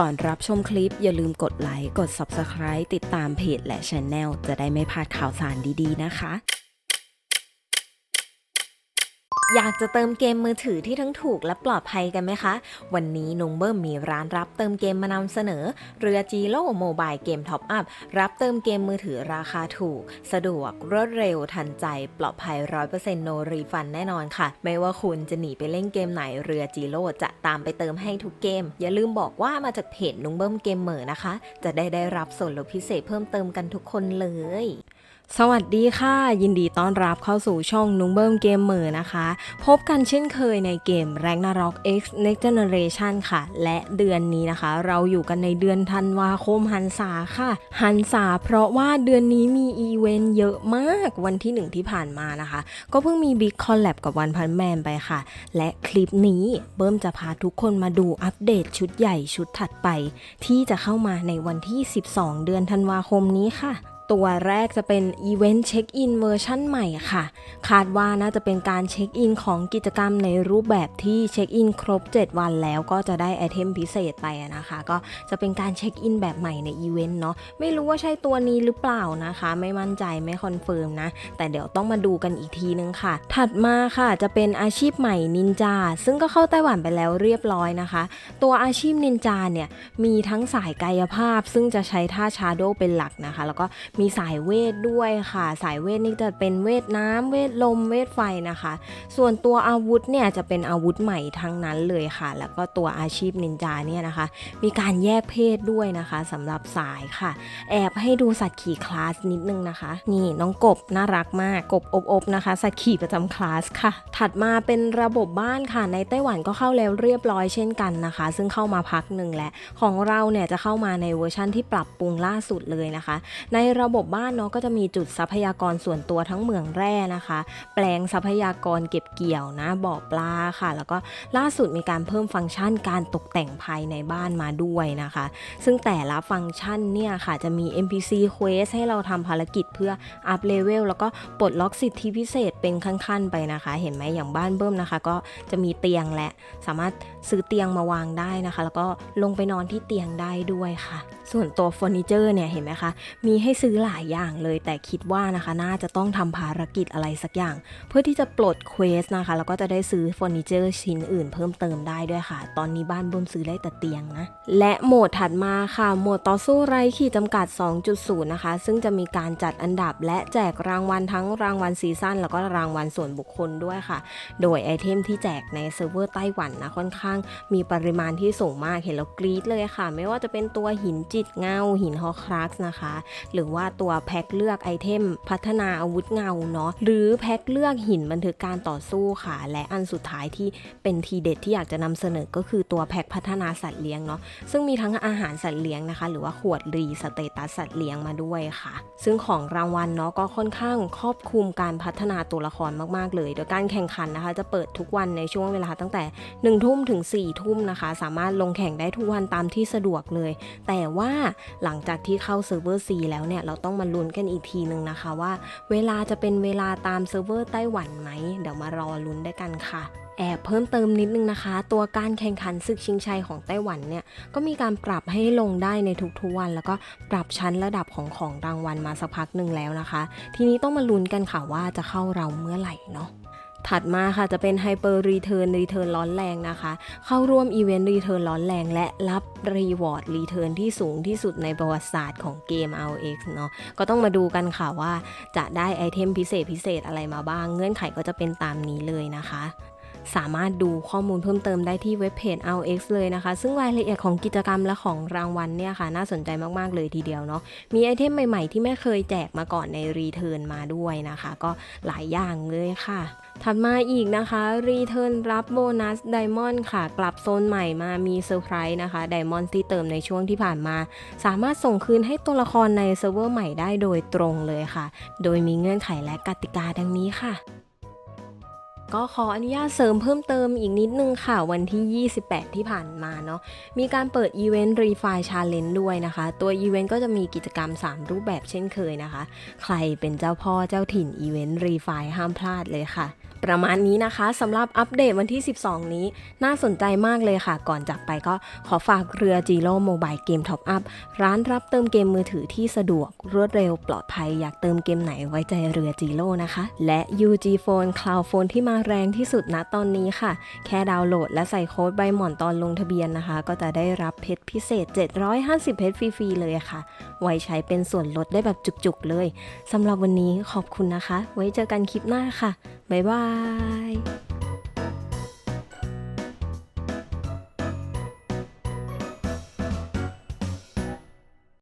ก่อนรับชมคลิปอย่าลืมกดไลค์ กด Subscribe ติดตามเพจและ Channel จะได้ไม่พลาดข่าวสารดีๆนะคะ อยากจะเติมเกมมือถือที่ทั้งถูกและปลอดภัยกันไหมคะ วันนี้นุงเบิ้มมีร้านรับเติมเกมมานำเสนอ เรือจีโร่โมบายเกมท็อปอัพรับเติมเกมมือถือราคาถูก สะดวกรวดเร็วทันใจ ปลอดภัย 100%โนรีฟันแน่นอนค่ะ ไม่ว่าคุณจะหนีไปเล่นเกมไหนเรือจีโร่จะตามไปเติมให้ทุกเกม อย่าลืมบอกว่ามาจากเพจนุงเบิ้มเกมเหมอนะคะ จะได้ได้รับส่วนลดพิเศษเพิ่มเติมกันทุกคนเลย สวัสดีค่ะ ยินดีต้อนรับเข้าสู่ช่องนุ้งเบิ้มเกมเมอร์นะคะ พบกันเช่นเคยในเกม Ragnarok X Next Generation ค่ะ และเดือนนี้นะคะ เราอยู่กันในเดือนธันวาคมหันษาค่ะ หันษาเพราะว่าเดือนนี้มีอีเวนต์เยอะมากวันที่หนึ่งที่ผ่านมานะคะ ก็เพิ่งมีบิ๊กคอลแลบกับวันพันแมนไปค่ะ และคลิปนี้เบิ้มจะพาทุกคนมาดูอัปเดตชุดใหญ่ชุดถัดไป ที่จะเข้ามาในวันที่ 12 เดือนธันวาคมนี้ค่ะ ตัวแรกจะเป็นอีเวนต์เช็คอินเวอร์ชั่นใหม่ค่ะ คาดว่าน่าจะเป็นการเช็คอินของกิจกรรมในรูปแบบที่เช็คอินครบ 7 วันแล้วก็จะได้ไอเทมพิเศษไปนะคะ ก็จะเป็นการเช็คอินแบบใหม่ในอีเวนต์เนาะไม่รู้ว่าใช่ตัวนี้หรือเปล่านะคะ ไม่มั่นใจไม่คอนเฟิร์มนะ แต่เดี๋ยวต้องมาดูกันอีกทีนึงค่ะ ถัดมาค่ะจะเป็นอาชีพใหม่นินจาซึ่งก็เข้าไต้หวันไปแล้วเรียบร้อยนะคะ ตัวอาชีพนินจาเนี่ยมีทั้งสายกายภาพ ซึ่งจะใช้ท่าชาโดเป็นหลักนะคะ แล้วก็มีสายเวทด้วยค่ะ สายเวทนี่จะเป็นเวทน้ำเวทลมเวทไฟนะคะ ส่วนตัวอาวุธเนี่ยจะเป็นอาวุธใหม่ทั้งนั้นเลยค่ะ แล้วก็ตัวอาชีพนินจาเนี่ยนะคะ มีการแยกเพศด้วยนะคะสำหรับสายค่ะ แอบให้ดูสัตว์ขี่คลาสนิดนึงนะคะ นี่น้องกบน่ารักมากกบอบอบนะคะ สัตว์ขี่ประจำคลาสค่ะ ถัดมาเป็นระบบบ้านค่ะ ในไต้หวันก็เข้าแล้วเรียบร้อยเช่นกันนะคะ ซึ่งเข้ามาพักหนึ่งแล้วของเราเนี่ยจะเข้ามาในเวอร์ชั่นที่ปรับปรุงล่าสุดเลยนะคะ ในระระบบบ้านเนาะก็จะมีจุดทรัพยากรส่วนตัวทั้งเหมืองแร่นะคะ แปลงทรัพยากรเก็บเกี่ยวนะบ่อปลาค่ะ แล้วก็ล่าสุดมีการเพิ่มฟังก์ชันการตกแต่งภายในบ้านมาด้วยนะคะ ซึ่งแต่ละฟังก์ชันเนี่ยค่ะจะมี NPC Quest ให้เราทำภารกิจเพื่ออัพเลเวลแล้วก็ปลดล็อกสิทธิพิเศษเป็นขั้นๆไปนะคะ เห็นไหมอย่างบ้านเบิ้มนะคะ ก็จะมีเตียงและสามารถซื้อเตียงมาวางได้นะคะ แล้วก็ลงไปนอนที่เตียงได้ด้วยค่ะ ส่วนตัวเฟอร์นิเจอร์เนี่ยเห็นไหมคะมีให้ซื้ออหลายอย่างเลย แต่คิดว่านะคะ น่าจะต้องทำภารกิจอะไรสักอย่าง เพื่อที่จะปลดเควสนะคะ แล้วก็จะได้ซื้อเฟอร์นิเจอร์ชิ้นอื่นเพิ่มเติมได้ด้วยค่ะ ตอนนี้บ้านบิ้มซื้อได้แต่เตียงนะ และโหมดถัดมาค่ะ โหมดต่อสู้ไร้ขีดจำกัด 2.0 นะคะ ซึ่งจะมีการจัดอันดับ และแจกรางวัลทั้งรางวัลซีซั่นแล้วก็รางวัลส่วนบุคคลด้วยค่ะ โดยไอเทมที่แจกในเซิร์ฟเวอร์ไต้หวันนะค่อนข้าง มีปริมาณที่สูงมากเห็นแล้วกรี๊ดเลยค่ะ ไม่ว่าจะเป็นตัวหินจิตเงาหินฮอครักส์นะคะ หรือว่าตัวแพ็คเลือกไอเทม พัฒนาอาวุธเงาเนาะหรือแพ็คเลือกหินบันทึกการต่อสู้ค่ะ และอันสุดท้ายที่เป็นทีเด็ดที่อยากจะนำเสนอก็คือตัวแพ็คพัฒนาสัตว์เลี้ยงเนาะซึ่งมีทั้งอาหารสัตว์เลี้ยงนะคะ หรือว่าขวดรีสเตตัสสัตว์เลี้ยงมาด้วยค่ะ ซึ่งของรางวัลเนาะก็ค่อนข้างครอบคลุมการพัฒนาตัวละครมากๆ เลย โดยการแข่งขันนะคะ จะเปิดทุกวันในช่วงเวลาตั้งแต่1ทุ่มถึง4ทุ่มนะคะ สามารถลงแข่งได้ทุกวันตามที่สะดวกเลย แต่ว่าหลังจากที่เข้าเซิร์ฟเวอร์ C แล้วเนี่ยเราราต้องมาลุ้นกันอีกทีหนึ่งนะคะว่า เวลาจะเป็นเวลาตามเซิร์ฟเวอร์ไต้หวันไหม เดี๋ยวมารอลุ้นด้วยกันค่ะแอบเพิ่มเติมนิดนึงนะคะ ตัวการแข่งขันศึกชิงชัยของไต้หวันเนี่ย ก็มีการปรับให้ลงได้ในทุกๆวัน แล้วก็ปรับชั้นระดับของของรางวัลมาสักพักหนึ่งแล้วนะคะ ทีนี้ต้องมาลุ้นกันค่ะว่าจะเข้าเราเมื่อไหร่เนาะ ถัดมาค่ะจะเป็นไฮเปอร์รีเทิร์นรีเทิร์นร้อนแรงนะคะ เข้าร่วมอีเวนต์รีเทิร์นร้อนแรงและรับรีวอร์ดรีเทิร์นที่สูงที่สุดในประวัติศาสตร์ของเกม RX เนาะก็ต้องมาดูกันค่ะว่าจะได้ไอเทมพิเศษพิเศษอะไรมาบ้าง เงื่อนไขก็จะเป็นตามนี้เลยนะคะ สามารถดูข้อมูลเพิ่มเติมได้ที่เว็บเพจ RX เลยนะคะ ซึ่งรายละเอียดของกิจกรรมและของรางวัลเนี่ยค่ะ น่าสนใจมาก ๆ เลยทีเดียวเนาะ มีไอเทมใหม่ ๆ ที่ไม่เคยแจกมาก่อนในรีเทิร์นมาด้วยนะคะ ก็หลายอย่างเลยค่ะ ถัดมาอีกนะคะรีเทิร์นรับโบนัสไดมอนด์ค่ะ กลับโซนใหม่มามีเซอร์ไพรส์นะคะไดมอนด์ที่เติมในช่วงที่ผ่านมา สามารถส่งคืนให้ตัวละครในเซิร์ฟเวอร์ใหม่ได้โดยตรงเลยค่ะ โดยมีเงื่อนไขและกติกาดังนี้ค่ะ ก็ขออนุญาตเสริมเพิ่มเติมอีกนิดนึงค่ะ วันที่ 28 ที่ผ่านมาเนาะมีการเปิดอีเวนต์รีไฟชาเลนจ์ด้วยนะคะ ตัวอีเวนต์ก็จะมีกิจกรรม 3 รูปแบบเช่นเคยนะคะ ใครเป็นเจ้าพ่อเจ้าถิ่นอีเวนต์รีไฟห้ามพลาดเลยค่ะประมาณนี้นะคะสำหรับอัปเดตวันที่ 12 นี้น่าสนใจมากเลยค่ะ ก่อนจากไปก็ขอฝากเรือจีโร่โมบายเกมท็อปอัพร้านรับเติมเกมมือถือที่สะดวก รวดเร็วปลอดภัยอยากเติมเกมไหนไว้ใจเรือจีโร่นะคะ และ UG Phone Cloud Phone ที่มาแรงที่สุดนะตอนนี้ค่ะ แค่ดาวน์โหลดและใส่โค้ดใบหมอนตอนลงทะเบียนนะคะ ก็จะได้รับเพชรพิเศษ 750 เพชรฟรีๆเลยค่ะ ไว้ใช้เป็นส่วนลดได้แบบจุกๆเลยสำหรับวันนี้ขอบคุณนะคะ ไว้เจอกันคลิปหน้าค่ะ บ๊ายบาย